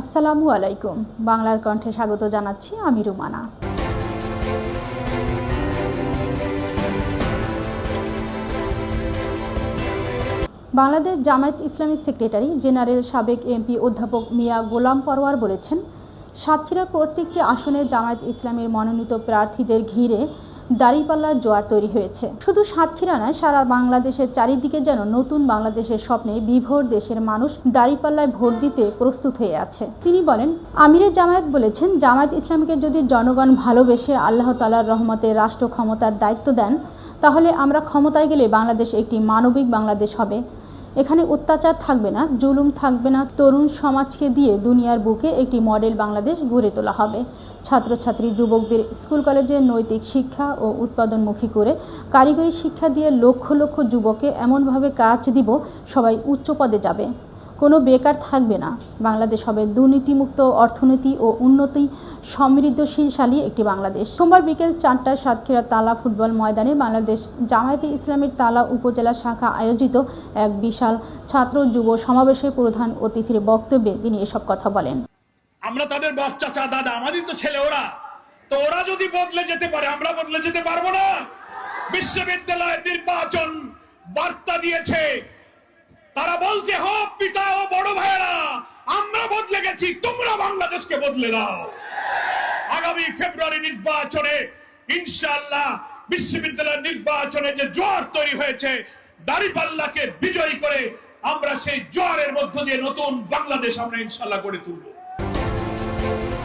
আসসালামু আলাইকুম। বাংলার কণ্ঠে স্বাগত জানাচ্ছি আমি রুমানা। বাংলাদেশ জামায়াত ইসলামী সেক্রেটারি জেনারেল সাবেক এমপি অধ্যাপক মিয়া গোলাম পরওয়ার বলেছেন, সাতক্ষীরার প্রত্যেকটি আসনে জামায়াত ইসলামের মনোনীত প্রার্থীদের ঘিরে দাঁড়িপাল্লার জোয়ার তৈরি হয়েছে। শুধু সাতক্ষীরা নয়, সারা বাংলাদেশের চারিদিকে যেন নতুন বাংলাদেশের স্বপ্নে বিভোর দেশের মানুষ দাঁড়িপাল্লায় ভোট দিতে প্রস্তুত হয়ে আছে। তিনি বলেন আমিরে জামায়াত বলেছেন, জামায়াত ইসলামকে যদি জনগণ ভালোবেসে আল্লাহ তালার রহমতে রাষ্ট্র ক্ষমতার দায়িত্ব দেন, তাহলে আমরা ক্ষমতায় গেলে বাংলাদেশ একটি মানবিক বাংলাদেশ হবে। এখানে অত্যাচার থাকবে না, জুলুম থাকবে না, তরুণ সমাজকে দিয়ে দুনিয়ার বুকে একটি মডেল বাংলাদেশ গড়ে তোলা হবে। ছাত্রছাত্রী, যুবকদের স্কুল, কলেজে নৈতিক শিক্ষা ও উৎপাদনমুখী করে কারিগরি শিক্ষা দিয়ে লক্ষ লক্ষ যুবককে এমনভাবে কাজ দিব, সবাই উচ্চ পদে যাবে। কোনো বেকার থাকবে না। বাংলাদেশ হবে দুর্নীতিমুক্ত অর্থনীতি ও উন্নতি সমৃদ্ধশীলশালী একটি বাংলাদেশ। সোমবার বিকেল চারটায় সাতক্ষীরা তালা ফুটবল ময়দানে বাংলাদেশ জামায়াতে ইসলামের তালা উপজেলা শাখা আয়োজিত এক বিশাল ছাত্র যুব সমাবেশের প্রধান অতিথির বক্তব্যে তিনি এসব কথা বলেন। আমরা তাদের বাপ চাচা, দাদা, আমারই তো ছেলে ওরা। তো ওরা যদি বদলে যেতে পারে, আমরা বদলে যেতে পারব না। বিশ্ববিদ্যালয়ের নির্বাচন বার্তা দিয়েছে। তারা বলছে হ পিতা ও বড় ভাইয়েরা, আমরা বদলে গেছি, তোমরা বাংলাদেশকে বদলে দাও। আগামী ফেব্রুয়ারি নির্বাচনে, ইনশাআল্লাহ, বিশ্ববিদ্যালয়ের নির্বাচনে যে জোয়ার তৈরি হয়েছে, দাড়িপাল্লাকে বিজয়ী করে আমরা সেই জোয়ারের মধ্য দিয়ে নতুন বাংলাদেশ আমরা ইনশাআল্লাহ গড়ে তুলবো। Música